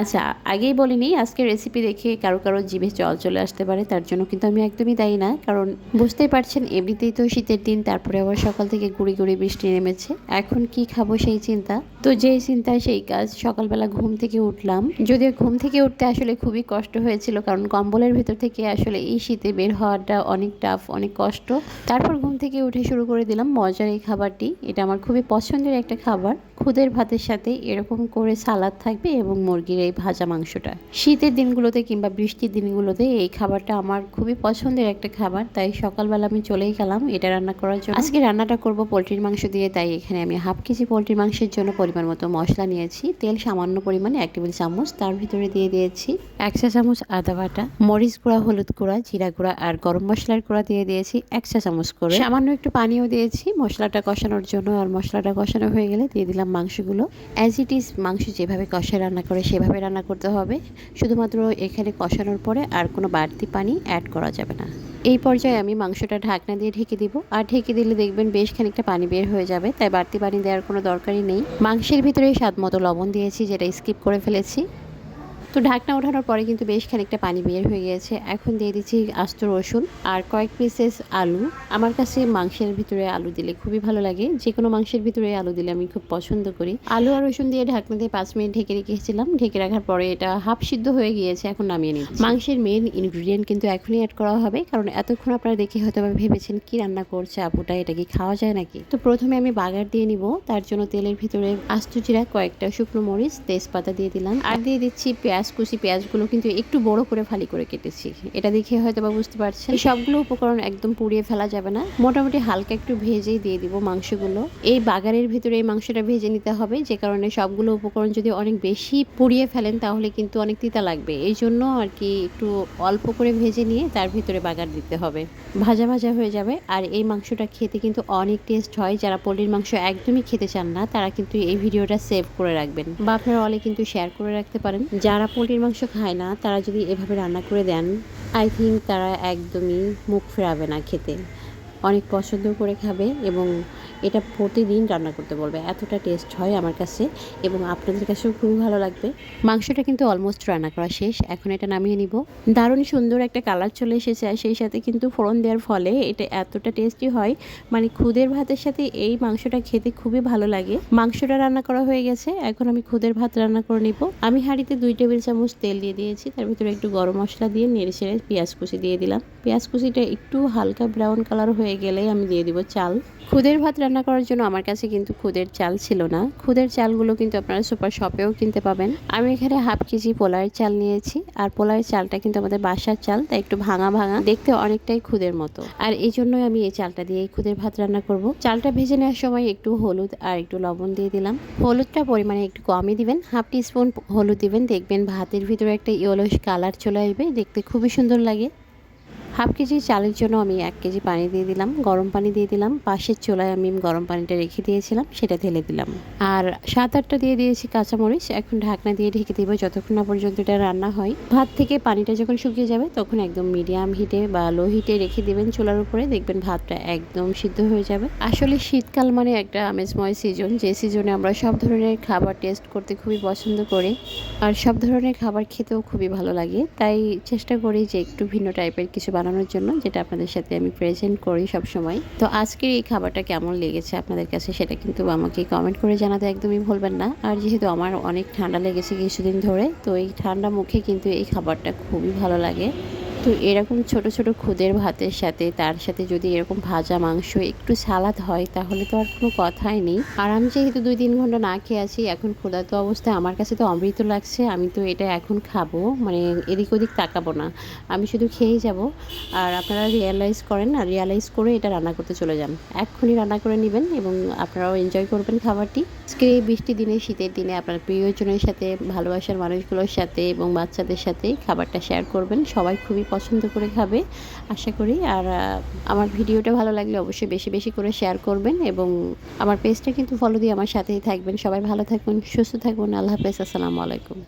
আচ্ছা আগেই বলিনি, আজকে রেসিপি দেখে কারও কারও জিভে জল চলে আসতে পারে, তার জন্য কিন্তু আমি একদমই দায়ী না, কারণ বুঝতেই পারছেন এমনিতেই তো শীতের দিন, তারপরে আবার সকাল থেকে গুড়ি গুড়ি বৃষ্টি নেমেছে, এখন কি খাব সেই চিন্তা। তো যেই চিন্তা সেই কাজ, সকালবেলা ঘুম থেকে উঠলাম, যদিও ঘুম থেকে উঠতে আসলে খুবই কষ্ট হয়েছিল, কারণ কম্বলের ভেতর থেকে আসলে এই শীতে বের হওয়াটা অনেক টাফ অনেক কষ্ট। তারপর ঘুম থেকে উঠে শুরু করে দিলাম মজার এই খাবারটি, এটা আমার খুবই পছন্দের একটা খাবার। খুদের ভাতের সাথে এরকম করে সালাদ থাকবে এবং মুরগির এই ভাজা মাংসটা। শীতের দিনগুলোতে কিংবা বৃষ্টির দিনগুলোতে এই খাবারটা আমার খুবই পছন্দের একটা খাবার, তাই সকালবেলা আমি চলেই গেলাম এটা রান্না করার জন্য। আজকে রান্নাটা করব পোলট্রির মাংস দিয়ে, তাই এখানে আমি হাফ কেজি পোলট্রির মাংসের জন্য পরিমাণ মতো মশলা নিয়েছি। তেল সামান্য পরিমাণে এক টেবিল চামচ, তার ভিতরে দিয়ে দিয়েছি এক চা চামচ আদা বাটা, মরিচ গুঁড়া, হলুদ গুঁড়া, জিরা গুঁড়া আর গরম মশলার গুঁড়া দিয়ে দিয়েছি এক চা চামচ করে। সামান্য একটু পানিও দিয়েছি, মশলাটা কষানোর জন্য, আর মশলাটা কষানো হয়ে গেলে দিয়ে দিলাম মাংসগুলো। অ্যাজ ইট ইজ মাংস যেভাবে কষায় রান্না করে, সেভাবে রান্না করতে হবে। শুধুমাত্র এখানে কষানোর পরে আর কোনো বাড়তি পানি অ্যাড করা যাবে না। এই পর্যায়ে আমি মাংসটা ঢাকনা দিয়ে ঢেকে দিব। আর ঢেকে দিলে দেখবেন বেশ খানিকটা পানি বের হয়ে যাবে, তাই বাড়তি পানি দেওয়ার কোনো দরকারই নেই। মাংসের ভিতরে স্বাদ মতো লবণ দিয়েছি, যেটা স্কিপ করে ফেলেছি। তো ঢাকনা ওঠানোর পরে কিন্তু বেশ খানিকটা পানি বের হয়ে গিয়েছে এখন দিয়ে দিচ্ছি আস্ত রসুন আর কয়েক পিসেস আলু। আমার কাছে মাংসের ভিতরে আলু দিলে খুবই ভালো লাগে। যে কোনো মাংসের ভিতরে আলু দিলে আমি খুব পছন্দ করি। আলু আর রসুন দিয়ে ঢাকনা দিয়ে পাঁচ মিনিট ঢেকে রেখেছিলাম। ঢেকে রাখার পরে এটা হাফ সিদ্ধ হয়ে গিয়েছে, এখন নামিয়ে নিই মাংসের মেন ইনগ্রিডিয়েন্ট কিন্তু এখনই অ্যাড করা হবে, কারণ এতক্ষণ আপনারা দেখে হয়তো ভেবেছেন, কি রান্না করছে আপুটা? এটা কি খাওয়া যায় নাকি? তো প্রথমে আমি বাগার দিয়ে নিব। তার জন্য তেলের ভিতরে আস্ত জিরা, কয়েকটা শুকনো মরিচ, তেজপাতা দিয়ে দিলাম। আর দিয়ে দিচ্ছি পেঁয়াজ কুচি পেঁয়াজগুলো কিন্তু একটু বড় করে ফালি করে কেটেছি। এটা দেখে হয়তো বা বুঝতে পারছেন। সবগুলো উপকরণ একদম পুড়িয়ে ফেলা যাবে না। মোটামুটি হালকা একটু ভেজেই দিয়ে দিব মাংসগুলো। এই বাগানের ভিতরে এই মাংসটা ভেজে নিতে হবে, যে কারণে সবগুলো উপকরণ যদি অনেক বেশি পুড়িয়ে ফেলেন, তাহলে কিন্তু অনেক তিতা লাগবে। এই জন্য আর কি একটু অল্প করে ভেজে নিয়ে তার ভিতরে বাগার দিতে হবে। ভাজা ভাজা হয়ে যাবে। আর এই মাংসটা খেতে কিন্তু অনেক টেস্ট হয়। যারা পোলট্রির মাংস একদমই খেতে চান না, তারা কিন্তু এই ভিডিওটা সেভ করে রাখবেন। বা আপনারা অলে কিন্তু শেয়ার করে রাখতে পারেন। যারা পোলট্রির মাংস খায় না, তারা যদি এভাবে রান্না করে দেন আই থিঙ্ক তারা একদমই মুখ ফেরাবে না খেতে। অনেক পছন্দ করে খাবে এবং এটা প্রতিদিন রান্না করতে বলবে। এতটা টেস্ট হয় আমার কাছে এবং আপনাদের কাছেও খুবই ভালো লাগবে। মাংসটা কিন্তু অলমোস্ট রান্না করা শেষ। এখন এটা নামিয়ে নিব। দারুণ সুন্দর একটা কালার চলে এসেছে আর সেই সাথে কিন্তু ফোড়ন দেওয়ার ফলে এটা এতটা টেস্টি হয়। মানে খুদের ভাতের সাথে এই মাংসটা খেতে খুবই ভালো লাগে। মাংসটা রান্না করা হয়ে গেছে। এখন আমি খুদের ভাত রান্না করে নিব। আমি হাঁড়িতে দুই টেবিল চামচ তেল দিয়ে দিয়েছি। তার ভিতরে একটু গরম মশলা দিয়ে নেড়ে ছেড়ে পেঁয়াজ কুচি দিয়ে দিলাম। পেঁয়াজ কুচিটা একটু হালকা ব্রাউন কালার হয়ে গেলে আমি দিয়ে দিব চাল। খুদের ভাত রান্না করার জন্য আমার কাছে কিন্তু খুদের চাল ছিল না। খুদের চালগুলো কিন্তু আপনারা সুপার শপেও কিনতে পাবেন। আমি এখানে হাফ কেজি পোলার চাল নিয়েছি। আর পোলার চালটা কিন্তু আমাদের বাসার চাল, তাই একটু ভাঙা ভাঙা, দেখতে অনেকটাই খুদের মতো। আর এই জন্যই আমি এই চালটা দিয়ে খুদের ভাত রান্না করব। চালটা ভেজে নেওয়ার সময় একটু হলুদ আর একটু লবণ দিয়ে দিলাম। হলুদটা পরিমাণে একটু কমই দিবেন। হাফ টি স্পুন হলুদ দিবেন। দেখবেন ভাতের ভিতরে একটা ইয়েলো কালার চলে আসবে। দেখতে খুবই সুন্দর লাগে। হাফ কেজি চালের জন্য আমি এক কেজি পানি দিয়ে দিলাম, গরম পানি দিয়ে দিলাম, পাশের চোলায় আমি গরম পানিটা রেখে দিয়েছিলাম, সেটা ঢেলে দিলাম। আর সাত আটটা দিয়ে দিয়েছি কাঁচামরিচ, এখন ঢাকনা দিয়ে ঢেকে দিব যতক্ষণ না পর্যন্ত এটা রান্না হয়। ভাত থেকে পানিটা যখন শুকিয়ে যাবে, তখন একদম মিডিয়াম হিটে বা লো হিটে রেখে দেবেন চোলার উপরে, দেখবেন ভাতটা একদম সিদ্ধ হয়ে যাবে। আসলে শীতকাল মানে একটা আমেজময় সিজন যে সিজনে আমরা সব ধরনের খাবার টেস্ট করতে খুবই পছন্দ করি, আর সব ধরনের খাবার খেতেও খুবই ভালো লাগে। তাই চেষ্টা করি যে একটু ভিন্ন টাইপের কিছু বানানোর জন্য, যেটা আপনাদের সাথে আমি প্রেজেন্ট করি সব সময় তো আজকের এই খাবারটা কেমন লেগেছে আপনাদের কাছে সেটা কিন্তু আমাকে কমেন্ট করে জানাতে একদমই ভুলবেন না। আর যেহেতু আমার অনেক ঠান্ডা লেগেছে কিছুদিন ধরে, তো এই ঠান্ডা মুখে কিন্তু এই খাবারটা খুবই ভালো লাগে। তো এরকম ছোট ছোট খুদের ভাতের সাথে, তার সাথে যদি এরকম ভাজা মাংস, একটু সালাদ হয়, তাহলে তো আর কোনো কথাই নেই। আর আমি যেহেতু দুই তিন ঘণ্টা না খেয়ে আছি, এখন ক্ষুধার্ত অবস্থায় আমার কাছে তো অমৃত লাগছে, আমি তো এটা এখন খাব মানে এদিক ওদিক তাকাবো না। আমি শুধু খেয়েই যাব। আর আপনারা রিয়েলাইজ করেন আর রিয়েলাইজ করে এটা রান্না করতে চলে যান। এক্ষুনি রান্না করে নেবেন এবং আপনারাও এনজয় করবেন খাবারটি। আজকে এই বৃষ্টি দিনে, শীতের দিনে আপনার প্রিয়জনের সাথে, ভালোবাসার মানুষগুলোর সাথে এবং বাচ্চাদের সাথে খাবারটা শেয়ার করবেন। সবাই খুবই পছন্দ করে খাবে, আশা করি। আর আমার ভিডিওটা ভালো লাগলে অবশ্যই বেশি বেশি করে শেয়ার করবেন এবং আমার পেজটা কিন্তু ফলো দিয়ে আমার সাথেই থাকবেন। সবাই ভালো থাকবেন সুস্থ থাকবেন আল্লাহ হাফেজ, আসসালামু আলাইকুম।